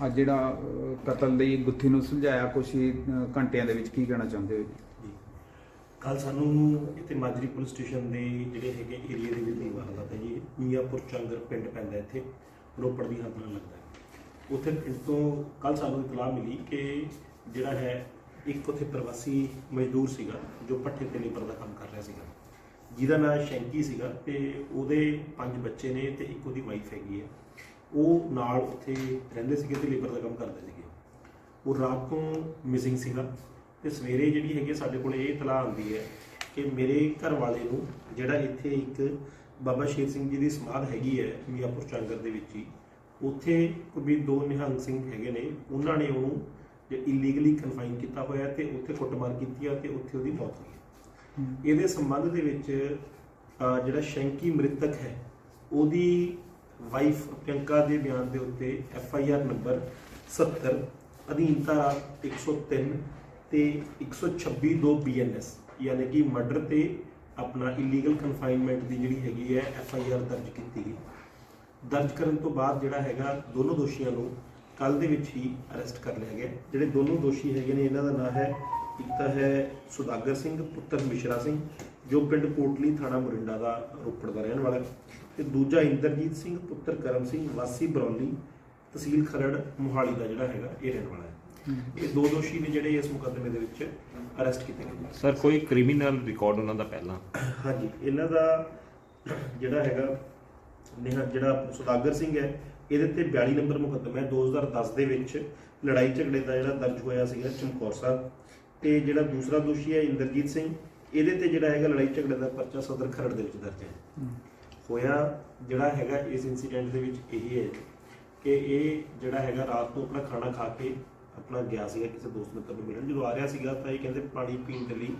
ਹਾਂਜੀ ਆ ਜਿਹੜਾ ਕਤਲ ਲਈ ਗੁੱਥੀ ਨੂੰ ਸੁਲਝਾਇਆ, ਕੁਛ ਘੰਟਿਆਂ ਦੇ ਵਿੱਚ ਕੀ ਕਹਿਣਾ ਚਾਹੁੰਦੇ ਹੋ ਜੀ? ਜੀ। ਕੱਲ ਸਾਨੂੰ ਇੱਥੇ ਮਾਜਰੀ ਪੁਲਿਸ ਸਟੇਸ਼ਨ ਦੇ ਜਿਹੜੇ ਹੈਗੇ ਏਰੀਆ ਦੇ ਵਿੱਚ ਨਹੀਂ ਵਾਰਦਾਤ ਹੈ ਜੀ। ਮੀਆਂਪੁਰ ਚੰਦਰ ਪਿੰਡ ਪੈਂਦਾ ਇੱਥੇ। ਰੋਪੜ ਦੀ ਹੱਦ ਨਾਲ ਲੱਗਦਾ ਉੱਥੇ ਪਿੰਡ ਤੋਂ ਕੱਲ ਸਾਨੂੰ ਇਤਲਾਹ ਮਿਲੀ ਕਿ ਜਿਹੜਾ ਹੈ, ਇੱਕ ਉੱਥੇ ਪ੍ਰਵਾਸੀ ਮਜ਼ਦੂਰ ਸੀਗਾ, ਜੋ ਪੱਠੇ ਤੇ ਲੇਬਰ ਦਾ ਕੰਮ ਕਰ ਰਿਹਾ ਸੀਗਾ। ਜਿਹਦਾ ਨਾਮ ਸ਼ੈਂਕੀ ਸੀਗਾ ਤੇ ਉਹਦੇ ਪੰਜ ਬੱਚੇ ਨੇ ਤੇ ਇੱਕ ਉਹਦੀ ਵਾਈਫ ਹੈਗੀ ਹੈ। ਉਹ ਨਾਲ ਉੱਥੇ ਰਹਿੰਦੇ ਸੀਗੇ ਤੇ ਲੇਬਰ ਦਾ ਕੰਮ ਕਰਦੇ ਸੀਗੇ। ਉਹ ਰਾਤ ਤੋਂ ਮਿਸਿੰਗ ਸੀਗਾ ਤੇ ਸਵੇਰੇ ਜਿਹੜੀ ਹੈਗੀ ਸਾਡੇ ਕੋਲ ਇਹ ਇਤਲਾਹ ਆਉਂਦੀ ਹੈ ਕਿ ਮੇਰੇ ਘਰ ਵਾਲੇ ਨੂੰ ਜਿਹੜਾ ਇੱਥੇ ਇੱਕ ਬਾਬਾ ਸ਼ੇਰ ਸਿੰਘ ਜੀ ਦੀ ਸਮਾਧ ਹੈਗੀ ਹੈ ਮੀਆਂਪੁਰ ਚਾਂਗਰ ਦੇ ਵਿੱਚ ਹੀ ਉੱਥੇ ਕੋਈ ਦੋ ਨਿਹੰਗ ਸਿੰਘ ਹੈਗੇ ਨੇ ਉਹਨਾਂ ਨੇ ਉਹਨੂੰ ਇਲੀਗਲੀ ਕਨਫਾਈਨ ਕੀਤਾ ਹੋਇਆ ਤੇ ਉੱਥੇ ਕੁੱਟਮਾਰ ਕੀਤੀ ਆ ਤੇ ਉੱਥੇ ਉਹਦੀ ਮੌਤ ਹੋਈ ਇਹਦੇ ਸੰਬੰਧ ਦੇ ਵਿੱਚ ਜਿਹੜਾ ਸ਼ੈਂਕੀ ਮ੍ਰਿਤਕ ਹੈ ਉਹਦੀ ਵਾਈਫ ਪ੍ਰਿਯੰਕਾ ਦੇ ਬਿਆਨ ਦੇ ਉੱਤੇ ਐਫ ਆਈ ਆਰ ਨੰਬਰ 70 ਅਧੀਨ ਧਾਰਾ 103 ਤੇ 126 ਦੋ ਬੀਐਨਐਸ ਯਾਨੀ ਕਿ ਮਰਡਰ ਤੇ ਆਪਣਾ ਇਲੀਗਲ ਕਨਫਾਈਨਮੈਂਟ ਦੀ ਜਿਹੜੀ ਹੈਗੀ ਹੈ ਐਫ ਆਈ ਆਰ ਦਰਜ ਕੀਤੀ ਗਈ। ਦਰਜ ਕਰਨ ਤੋਂ ਬਾਅਦ ਜਿਹੜਾ ਹੈਗਾ ਦੋਨੋਂ ਦੋਸ਼ੀਆਂ ਨੂੰ ਕੱਲ ਦੇ ਵਿੱਚ ਹੀ ਅਰੈਸਟ ਕਰ ਲਿਆ ਗਿਆ। ਜਿਹੜੇ ਦੋਨੋਂ ਦੋਸ਼ੀ ਹੈਗੇ ਨੇ, ਇਹਨਾਂ ਦਾ ਨਾਮ ਹੈ, ਇੱਕ ਤਾਂ ਹੈ ਸੁਦਾਗਰ ਸਿੰਘ, ਪੁੱਤਰ ਮਿਸ਼ਰਾ ਸਿੰਘ, ਜੋ ਪਿੰਡ ਕੋਟਲੀ ਥਾਣਾ ਮੁਰਿੰਡਾ ਦਾ ਰੋਪੜ ਦਾ ਰਹਿਣ ਵਾਲਾ ਤੇ ਦੂਜਾ ਇੰਦਰਜੀਤ ਸਿੰਘ ਪੁੱਤਰ ਕਰਮ ਸਿੰਘ ਵਾਸੀ ਬਰੌਲੀ ਤਹਿਸੀਲ ਖਰੜ ਮੁਹਾਲੀ ਦਾ ਜਿਹੜਾ ਹੈਗਾ ਇਹ ਰਹਿਣ ਵਾਲਾ ਹੈ। ਇਹ ਦੋ ਦੋਸ਼ੀ ਨੇ ਜਿਹੜੇ ਇਸ ਮੁਕੱਦਮੇ ਦੇ ਵਿੱਚ ਅਰੈਸਟ ਕੀਤੇ ਗਏ ਸਰ ਕੋਈ ਕ੍ਰਿਮੀਨਲ ਰਿਕਾਰਡ ਉਹਨਾਂ ਦਾ ਪਹਿਲਾਂ? ਹਾਂਜੀ ਇਹਨਾਂ ਦਾ ਜਿਹੜਾ ਹੈਗਾ ਨਿਹਾ ਜਿਹੜਾ ਸੁਦਾਗਰ ਸਿੰਘ ਹੈ ਇਹਦੇ ਤੇ 42 ਨੰਬਰ ਮੁਕੱਦਮਾ ਹੈ। 2010 ਦੇ ਵਿੱਚ ਲੜਾਈ ਝਗੜੇ ਦਾ ਜਿਹੜਾ ਦਰਜ ਹੋਇਆ ਸੀਗਾ ਚਮਕੌਰ ਸਾਹਿਬ। ਤੇ ਜਿਹੜਾ ਦੂਸਰਾ ਦੋਸ਼ੀ ਹੈ ਇੰਦਰਜੀਤ ਸਿੰਘ ਇਹਦੇ ਤੇ ਜਿਹੜਾ ਹੈਗਾ ਲੜਾਈ ਝਗੜੇ ਦਾ ਪਰਚਾ ਸਦਰ ਖਰੜ ਦੇ ਵਿੱਚ ਦਰਜ ਹੈ। ਹੋਇਆ ਜਿਹੜਾ ਹੈਗਾ ਇਸ ਇਨਸੀਡੈਂਟ ਦੇ ਵਿੱਚ ਇਹੀ ਹੈ ਕਿ ਇਹ ਜਿਹੜਾ ਹੈਗਾ ਰਾਤ ਨੂੰ ਆਪਣਾ ਖਾਣਾ ਖਾ ਕੇ ਆਪਣਾ ਗਿਆ ਸੀਗਾ ਕਿਸੇ ਦੋਸਤ ਮਿੱਤਰ ਨੂੰ ਮਿਲਣ। ਜਦੋਂ ਆ ਰਿਹਾ ਸੀਗਾ ਤਾਂ ਇਹ ਕਹਿੰਦੇ ਪਾਣੀ ਪੀਣ ਦੇ ਲਈ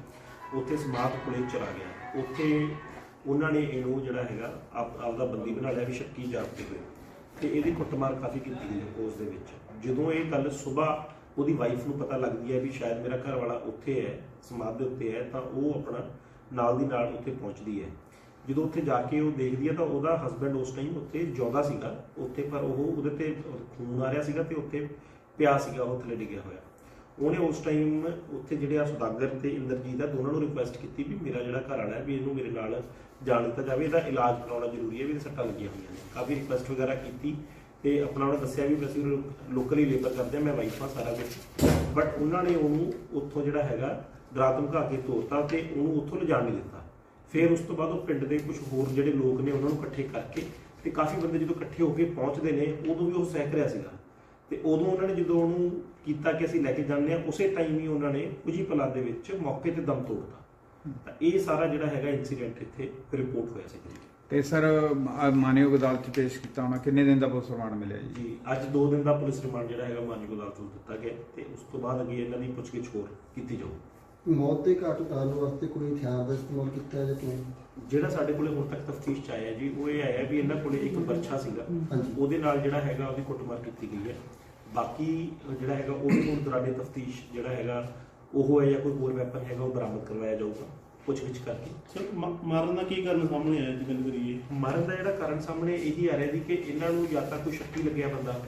ਉੱਥੇ ਸਮਾਧ ਕੋਲੇ ਚਲਾ ਗਿਆ। ਉੱਥੇ ਉਹਨਾਂ ਨੇ ਇਹਨੂੰ ਜਿਹੜਾ ਹੈਗਾ ਆਪ ਆਪਦਾ ਬੰਦੀ ਬਣਾ ਲਿਆ ਵੀ ਸ਼ੱਕੀ ਜਾਪਦੇ ਹੋਏ। ਤੇ ਇਹਦੀ ਕੁੱਟਮਾਰ ਕਾਫੀ ਕੀਤੀ ਗਈ ਹੈ ਉਸ ਦੇ ਵਿੱਚ। ਜਦੋਂ ਇਹ ਕੱਲ ਸਵੇਰ ਉਹਦੀ ਵਾਈਫ ਨੂੰ ਪਤਾ ਲੱਗਦੀ ਹੈ ਵੀ ਸ਼ਾਇਦ ਮੇਰਾ ਘਰ ਵਾਲਾ ਉੱਥੇ ਹੈ ਸਮਾਧ ਦੇ ਉੱਤੇ ਹੈ, ਤਾਂ ਉਹ ਆਪਣਾ ਨਾਲ ਦੀ ਨਾਲ ਉੱਥੇ ਪਹੁੰਚਦੀ ਹੈ। ਜਦੋਂ ਉੱਥੇ ਜਾ ਕੇ ਉਹ ਦੇਖਦੀ ਹੈ ਤਾਂ ਉਹਦਾ ਹਸਬੰਡ ਉਸ ਟਾਈਮ ਉੱਥੇ ਜਿਉਂਦਾ ਸੀਗਾ। ਉੱਥੇ ਪਰ ਉਹ ਉਹਦੇ ਤੇ ਖੂਨ ਆ ਰਿਹਾ ਸੀਗਾ ਤੇ ਉੱਥੇ ਪਿਆ ਸੀਗਾ, ਉਹ ਥੱਲੇ ਡਿੱਗਿਆ ਹੋਇਆ। ਉਹਨੇ ਉਸ ਟਾਈਮ ਉੱਥੇ ਜਿਹੜੇ ਆ ਸੁਦਾਗਰ ਤੇ ਇੰਦਰਜੀਤ ਆ ਦੋਨਾਂ ਨੂੰ ਰਿਕੁਐਸਟ ਕੀਤੀ ਵੀ ਮੇਰਾ ਜਿਹੜਾ ਘਰ ਵਾਲਾ ਹੈ ਵੀ ਇਹਨੂੰ ਮੇਰੇ ਨਾਲ ਜਾਣ ਦਿੱਤਾ ਜਾਵੇ। ਇਹਦਾ ਇਲਾਜ ਕਰਾਉਣਾ ਜ਼ਰੂਰੀ ਹੈ ਵੀ ਇਹਦੇ ਸੱਟਾਂ ਲੱਗੀਆਂ ਹੋਈਆਂ ਨੇ। ਕਾਫੀ ਰਿਕੁਐਸਟ ਵਗੈਰਾ ਕੀਤੀ ਤੇ ਆਪਣਾ ਉਹਨੇ ਦੱਸਿਆ ਵੀ ਅਸੀਂ ਲੋਕਲੀ ਲੇਬਰ ਕਰਦੇ ਆ ਮੈਂ ਵਾਈਫ ਆ ਸਾਰਾ ਕੁਝ ਬਟ ਉਹਨਾਂ ਨੇ ਉਹਨੂੰ ਉੱਥੋਂ ਜਿਹੜਾ ਹੈਗਾ ਡਰਾ ਧਮਕਾ ਕੇ ਤੋਰਤਾ ਤੇ ਉਹਨੂੰ ਉੱਥੋਂ ਲਿਜਾਣ ਨਹੀਂ ਦਿੱਤਾ। ਫਿਰ ਉਸ ਤੋਂ ਬਾਅਦ ਉਹ ਪਿੰਡ ਦੇ ਕੁਝ ਹੋਰ ਜਿਹੜੇ ਲੋਕ ਨੇ ਉਹਨਾਂ ਨੂੰ ਇਕੱਠੇ ਕਰਕੇ ਤੇ ਕਾਫੀ ਬੰਦੇ ਜਦੋਂ ਇਕੱਠੇ ਹੋ ਕੇ ਪਹੁੰਚਦੇ ਨੇ ਉਦੋਂ ਵੀ ਉਹ ਸਹਿਕ ਰਿਹਾ ਸੀਗਾ। ਤੇ ਉਦੋਂ ਉਹਨਾਂ ਨੇ ਜਦੋਂ ਉਹਨੂੰ ਕੀਤਾ ਕਿ ਅਸੀਂ ਲੈ ਕੇ ਜਾਂਦੇ ਆ ਉਸੇ ਟਾਈਮ ਹੀ ਉਹਨਾਂ ਨੇ ਕੁਝ ਪਲਾਂ ਦੇ ਵਿੱਚ ਮੌਕੇ ਤੇ ਦਮ ਤੋੜਤਾ। ਤਾਂ ਇਹ ਸਾਰਾ ਜਿਹੜਾ ਹੈਗਾ ਇਨਸੀਡੈਂਟ ਇੱਥੇ ਰਿਪੋਰਟ ਹੋਇਆ ਸੀ। ਤੇ ਸਰ ਮਾਨਯੋਗ ਅਦਾਲਤ 'ਚ ਪੇਸ਼ ਕੀਤਾ ਹੋਣਾ ਕਿੰਨੇ ਦਿਨ ਦਾ ਪੁਲਿਸ ਰਿਮਾਂਡ ਮਿਲਿਆ ਜੀ? ਅੱਜ 2 ਦਿਨ ਦਾ ਪੁਲਿਸ ਰਿਮਾਂਡ ਜਿਹੜਾ ਹੈਗਾ ਮਾਨਯੋਗ ਅਦਾਲਤ ਨੂੰ ਦਿੱਤਾ ਗਿਆ ਤੇ ਉਸ ਤੋਂ ਬਾਅਦ ਅੱਗੇ ਇਹਨਾਂ ਦੀ ਪੁੱਛਗਿੱਛ ਹੋਰ ਕੀਤੀ ਜਾਊ ਮੌਤ ਦੇ ਘਾਟ ਉਤਾਰਨ ਵਾਸਤੇ ਕੋਈ ਹਥਿਆਰ ਦਾ ਇਸਤੇਮਾਲ ਕੀਤਾ ਜਾਂ ਕਿਵੇਂ ਜਿਹੜਾ ਸਾਡੇ ਕੋਲੇ ਹੁਣ ਤੱਕ ਤਫਤੀਸ਼ ਚ ਆਇਆ ਜੀ ਉਹ ਇਹ ਆਇਆ ਵੀ ਇਹਨਾਂ ਕੋਲੇ ਇੱਕ ਬਰਛਾ ਸੀਗਾ। ਹਾਂਜੀ। ਉਹਦੇ ਨਾਲ ਜਿਹੜਾ ਹੈਗਾ ਉਹਦੀ ਕੁੱਟਮਾਰ ਕੀਤੀ ਗਈ ਹੈ। ਬਾਕੀ ਜਿਹੜਾ ਹੈਗਾ ਉਹਦੇ ਕੋਲ ਦੌਰਾਨੇ ਤਫਤੀਸ਼ ਜਿਹੜਾ ਹੈਗਾ ਉਹ ਹੈ ਜਾਂ ਕੋਈ ਹੋਰ ਵੈਪਨ ਹੈਗਾ ਉਹ ਬਰਾਮਦ ਕਰਵਾਇਆ ਜਾਊਗਾ। ਪੁੱਛ ਗਿੱਛ ਕਰਕੇ। ਸਰ ਮ- ਮਾਰਨ ਦਾ ਕੀ ਕਾਰਨ ਸਾਹਮਣੇ ਆਇਆ ਜੀ ਗੱਲ ਕਰੀਏ? ਮਰਨ ਦਾ ਜਿਹੜਾ ਕਾਰਨ ਸਾਹਮਣੇ ਇਹੀ ਆ ਰਿਹਾ ਸੀ ਕਿ ਇਹਨਾਂ ਨੂੰ ਜਾਂ ਤਾਂ ਕੋਈ ਸ਼ੱਕੀ ਲੱਗਿਆ ਬੰਦਾ।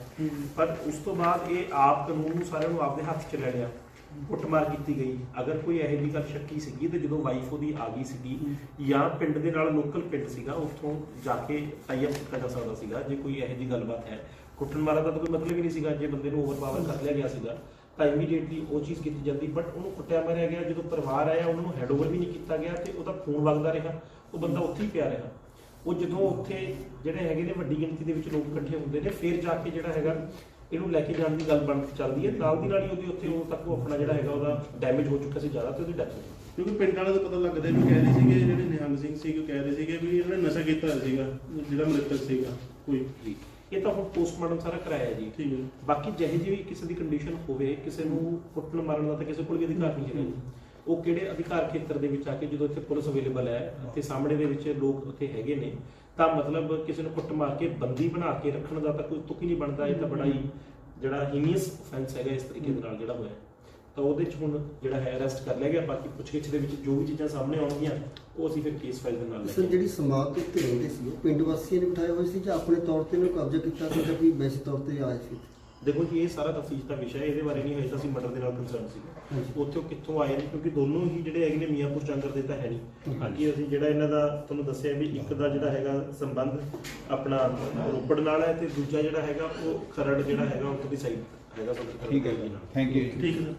ਪਰ ਉਸ ਤੋਂ ਬਾਅਦ ਇਹ ਆਪ ਕਾਨੂੰਨ ਨੂੰ ਸਾਰਿਆਂ ਨੂੰ ਆਪਦੇ ਹੱਥ 'ਚ ਲੈ ਲਿਆ। ਕੁੱਟਮਾਰ ਕੀਤੀ ਗਈ। ਅਗਰ ਕੋਈ ਇਹੋ ਜਿਹੀ ਗੱਲ ਸ਼ੱਕੀ ਸੀਗੀ ਤੇ ਜਦੋਂ ਵਾਈਫ ਉਹਦੀ ਆ ਗਈ ਸੀਗੀ, ਜਾਂ ਪਿੰਡ ਦੇ ਨਾਲ ਲੋਕਲ ਪਿੰਡ ਸੀਗਾ, ਉੱਥੋਂ ਜਾ ਕੇ ਟਾਈ ਅਪ ਕੀਤਾ ਜਾ ਸਕਦਾ ਸੀਗਾ। ਜੇ ਕੋਈ ਇਹੋ ਜਿਹੀ ਗੱਲਬਾਤ ਹੈ ਕੁੱਟਣ ਮਾਰਾ ਦਾ ਤਾਂ ਕੋਈ ਮਤਲਬ ਹੀ ਨਹੀਂ ਸੀਗਾ। ਜੇ ਬੰਦੇ ਨੂੰ ਓਵਰਪਾਵਰ ਕਰ ਲਿਆ ਗਿਆ ਸੀਗਾ, ਤਾਂ ਇਮੀਡੀਏਟਲੀ ਉਹ ਚੀਜ਼ ਕੀਤੀ ਜਾਂਦੀ। ਬਟ ਉਹਨੂੰ ਕੁੱਟਿਆ ਮਾਰਿਆ ਗਿਆ। ਜਦੋਂ ਪਰਿਵਾਰ ਆਇਆ, ਉਹਨਾਂ ਨੂੰ ਹੈਂਡਓਵਰ ਵੀ ਨਹੀਂ ਕੀਤਾ ਗਿਆ ਤੇ ਉਹਦਾ ਫੋਨ ਵਗਦਾ ਰਿਹਾ। ਉਹ ਬੰਦਾ ਉੱਥੇ ਹੀ ਪਿਆ ਰਿਹਾ। ਉਹ ਜਦੋਂ ਉੱਥੇ ਜਿਹੜੇ ਹੈਗੇ ਨੇ ਵੱਡੀ ਗਿਣਤੀ ਦੇ ਵਿੱਚ ਲੋਕ ਇਕੱਠੇ ਹੁੰਦੇ ਨੇ, ਫਿਰ ਜਾ ਕੇ ਜਿਹੜਾ ਹੈਗਾ ਇਹਨੂੰ ਲੈ ਕੇ ਜਾਣ ਦੀ ਗੱਲ ਬਣ ਚੱਲਦੀ ਹੈ। ਨਾਲ ਦੀ ਨਾਲ ਹੀ ਉਹਦੀ ਉੱਥੇ ਉਹ ਤੱਕ ਉਹ ਆਪਣਾ ਜਿਹੜਾ ਹੈਗਾ ਉਹਦਾ ਡੈਮੇਜ ਹੋ ਚੁੱਕਾ ਸੀ ਜ਼ਿਆਦਾ ਤੇ ਉਹਦੀ ਡੈਥ ਹੋ ਗਈ ਕਿਉਂਕਿ ਪਿੰਡ ਵਾਲਿਆਂ ਦਾ ਪਤਾ ਲੱਗਦਾ ਵੀ ਕਹਿ ਰਹੇ ਸੀਗੇ ਜਿਹੜੇ ਨਿਹੰਗ ਸਿੰਘ ਸੀ ਉਹ ਕਹਿ ਰਹੇ ਸੀਗੇ ਵੀ ਇਹਨਾਂ ਨੇ ਨਸ਼ਾ ਕੀਤਾ ਹੋਇਆ ਸੀਗਾ ਜਿਹੜਾ ਮ੍ਰਿਤਕ ਸੀਗਾ ਕੋਈ। ਇਹ ਤਾਂ ਹੁਣ ਪੋਸਟਮਾਰਟਮ ਸਾਰਾ ਕਰਾਇਆ ਜੀ। ਠੀਕ ਹੈ। ਬਾਕੀ ਜਿਹੇ ਜਿਹੀ ਕਿਸੇ ਦੀ ਕੰਡੀਸ਼ਨ ਹੋਵੇ ਕਿਸੇ ਨੂੰ ਕੁੱਟਣ ਮਾਰਨ ਦਾ ਤਾਂ ਕਿਸੇ ਕੋਲ ਵੀ ਅਧਿਕਾਰ ਨਹੀਂ ਹੈਗਾ। ਜੀ ਉਹ ਕਿਹੜੇ ਅਧਿਕਾਰ ਖੇਤਰ ਦੇ ਵਿੱਚ ਆ ਕੇ ਜਦੋਂ ਇੱਥੇ ਪੁਲਿਸ ਅਵੇਲੇਬਲ ਹੈ ਤੇ ਸਾਹਮਣੇ ਦੇ ਵਿੱਚ ਲੋਕ ਉੱਥੇ ਹੈਗੇ ਨੇ, ਤਾਂ ਮਤਲਬ ਕਿਸੇ ਨੂੰ ਕੁੱਟ ਮਾਰ ਕੇ, ਬੰਦੀ ਬਣਾ ਕੇ ਰੱਖਣ ਦਾ ਤਾਂ ਕੋਈ ਤੁਕ ਹੀ ਨਹੀਂ ਬਣਦਾ। ਇਹ ਤਾਂ ਬੜਾ ਹੀ ਜਿਹੜਾ ਹੀਨੀਅਸ ਅਫੈਂਸ ਹੈਗਾ ਇਸ ਤਰੀਕੇ ਦੇ ਨਾਲ ਜਿਹੜਾ ਹੋਇਆ। ਤਾਂ ਉਹਦੇ 'ਚ ਹੁਣ ਜਿਹੜਾ ਹੈ ਅਰੈਸਟ ਕਰ ਲਿਆ ਗਿਆ। ਬਾਕੀ ਪੁੱਛਗਿੱਛ ਦੇ ਵਿੱਚ ਜੋ ਵੀ ਚੀਜ਼ਾਂ ਸਾਹਮਣੇ ਆਉਣਗੀਆਂ, ਉਹ ਅਸੀਂ ਫਿਰ ਕੇਸ ਫਾਈਲ ਦੇ ਨਾਲ ਲੈ ਸਰ, ਜਿਹੜੀ ਸਮਾਜ ਦੇ ਰਹਿੰਦੇ ਸੀ, ਉਹ ਪਿੰਡ ਵਾਸੀਆਂ ਨੇ ਬਿਠਾਏ ਹੋਏ ਸੀ ਜਾਂ ਆਪਣੇ ਤੌਰ ਤੇ ਇਹਨੂੰ ਕਬਜ਼ਾ ਕੀਤਾ ਸੀ ਜਾਂ ਕੋਈ ਵੈਸੇ ਤੌਰ ਤੇ ਆਏ ਸੀ? ਦੇਖੋ ਜੀ ਇਹ ਸਾਰਾ ਤਫਤੀਸ਼ ਦਾ ਵਿਸ਼ਾ ਹੈ ਇਹਦੇ ਬਾਰੇ ਨਹੀਂ ਹੋਇਆ ਤਾਂ ਅਸੀਂ ਮਰਡਰ ਦੇ ਨਾਲ ਕੰਸਰਨ ਸੀ ਹਾਂਜੀ। ਉੱਥੇ ਉਹ ਕਿੱਥੋਂ ਆਏ ਨੇ ਕਿਉਂਕਿ ਦੋਨੋਂ ਹੀ ਜਿਹੜੇ ਹੈਗੇ ਨੇ ਮੀਆਂਪੁਰ ਚੰਗਰ ਦੇ ਤਾਂ ਹੈ ਨਹੀਂ। ਹਾਂਜੀ। ਅਸੀਂ ਜਿਹੜਾ ਇਹਨਾਂ ਦਾ ਤੁਹਾਨੂੰ ਦੱਸਿਆ ਵੀ ਇੱਕ ਦਾ ਜਿਹੜਾ ਹੈਗਾ ਸੰਬੰਧ ਆਪਣਾ ਰੋਪੜ ਨਾਲ ਹੈ ਤੇ ਦੂਜਾ ਜਿਹੜਾ ਹੈਗਾ ਉਹ ਖਰੜ ਜਿਹੜਾ ਹੈਗਾ ਉੱਥੇ ਦੀ ਸਾਈਡ ਹੈਗਾ। ਠੀਕ ਹੈ ਨਾਲ ਥੈਂਕ ਯੂ ਠੀਕ ਹੈ